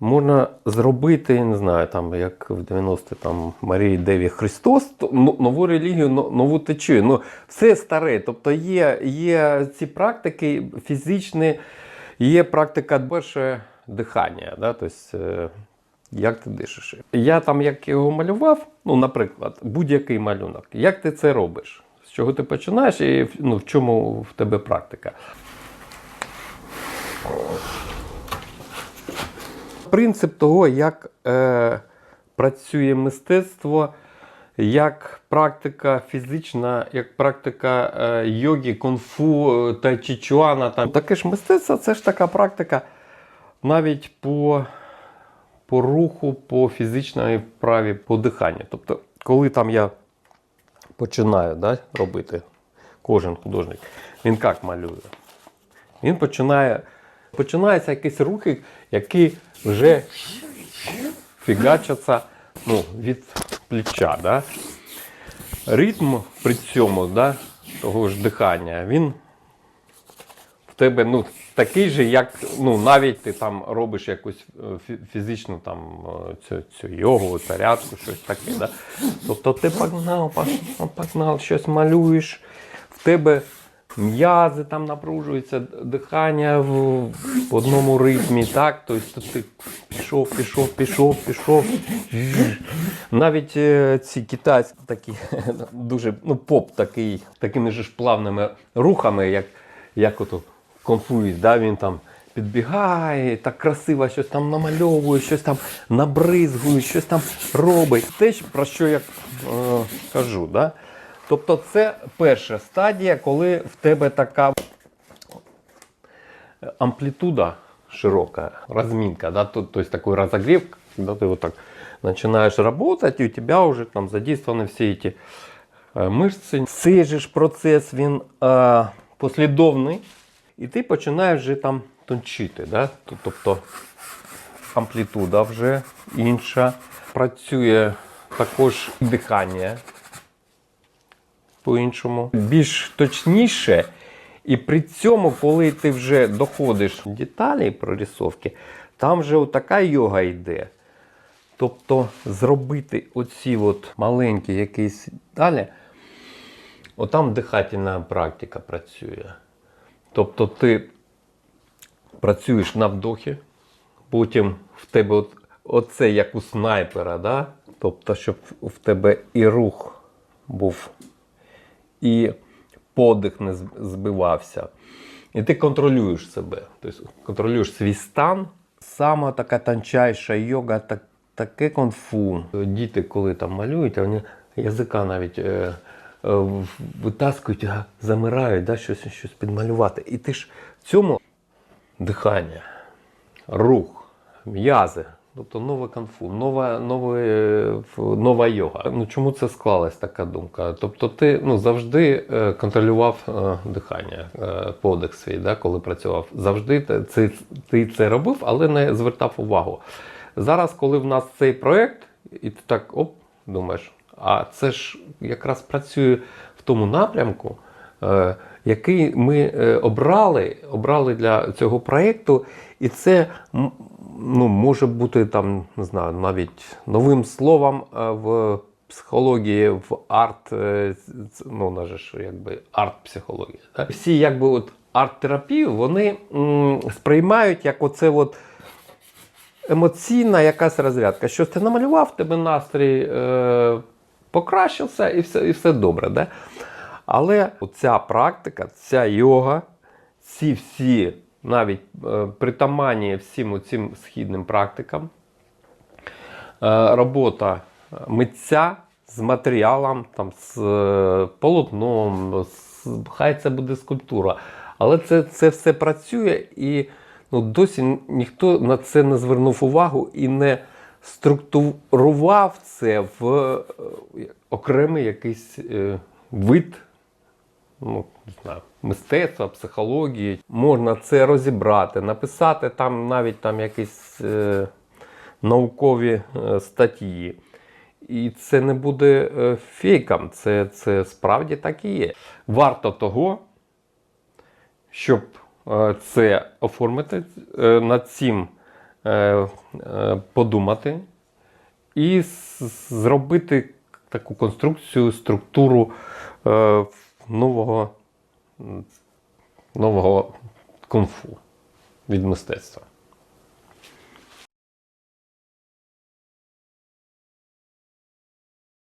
Можна зробити, не знаю, там, як в 90 там Марії Деві Христос, то, нову релігію, нову течію. Ну, все старе. Тобто є, є ці практики фізичні, є практика перше дихання. Да? Тобто, як ти дишиш? Я там, як його малював, ну, наприклад, будь-який малюнок, як ти це робиш? З чого ти починаєш і ну, в чому в тебе практика? Принцип того, як е, працює мистецтво, як практика фізична, як практика е, йоги, кунг-фу, та чічуана. Там. Таке ж мистецтво це ж така практика навіть по, по руху, по фізичній вправі, по диханню. Тобто, коли там я починаю да, робити, кожен художник, він як малює? Він починає. Починаються якісь рухи, які вже фігачаться ну, від плеча. Да? Ритм при цьому да, того ж дихання, він в тебе ну, такий же, як ну, навіть ти там робиш якусь е, фізичну там, е, цю, цю йогу, зарядку, щось таке. Да? Тобто ти погнав, погнав, погнав, щось малюєш, в тебе м'язи там напружуються, дихання в, одному ритмі, так? Тобто ти пішов, пішов, пішов, пішов. Навіть е, ці китайські такі дуже ну, поп такий, такими ж плавними рухами, як, як ото конфуїть, да? він там підбігає, так красиво щось там намальовує, щось там набризгує, щось там робить. Те, про що я е, кажу. Да? Тобто це перша стадія, коли в тебе така амплитуда широкая, разминка, да, то, то есть такой разогрев, когда ты вот так начинаешь работать, и у тебя уже там задействованы все эти е, мишці. Цей же ж процес він е, послідовний, і ти починаєш вже там тончити. Да? Т- Тобто амплітуда вже інша. Працює також дихання по-іншому. Більш точніше. І при цьому, коли ти вже доходиш до деталі прорисовки, там вже така йога йде. Тобто зробити оці от маленькі якісь далі, отам дихательна практика працює. Тобто ти працюєш на вдохі, потім в тебе от, оце як у снайпера, да? тобто, щоб в тебе і рух був, і подих не збивався. І ти контролюєш себе, тобто контролюєш свій стан. Сама така тончайша йога, так, таке конфу. Діти, коли там малюють, а вони язика навіть е, е, витаскують, замирають, да, щось, щось підмалювати. І ти ж в цьому дихання, рух, м'язи. Тобто нове конфу, нова, нове, е, нова йога. Ну чому це склалась така думка? Тобто ти ну, завжди е, контролював е, дихання, е, подих свій, да, коли працював. Завжди ти, ти це робив, але не звертав увагу. Зараз, коли в нас цей проєкт, і ти так оп, думаєш, а це ж якраз працює в тому напрямку, який ми обрали, обрали для цього проєкту, і це ну, може бути там, не знаю, навіть новим словом е, в психології, в арт, е, ну, вона ж якби арт-психологія. Всі якби от арт-терапію вони м, сприймають як оце от емоційна якась розрядка. Щось ти намалював, тебе настрій е, покращився і все, і все добре. Да? Але ця практика, ця йога, ці всі навіть е, притаманні всім цим східним практикам, е, робота митця з матеріалом, там, з е, полотном, з, хай це буде скульптура. Але це, це все працює і ну, досі ніхто на це не звернув увагу і не структурував це в е, окремий якийсь е, вид ну, не знаю, мистецтва, психології. Можна це розібрати, написати там навіть там якісь е, наукові е, статті. І це не буде е, фейком, це, це справді так і є. Варто того, щоб е, це оформити, е, над цим е, е, подумати і зробити таку конструкцію, структуру е, нового, нового кунг-фу від мистецтва.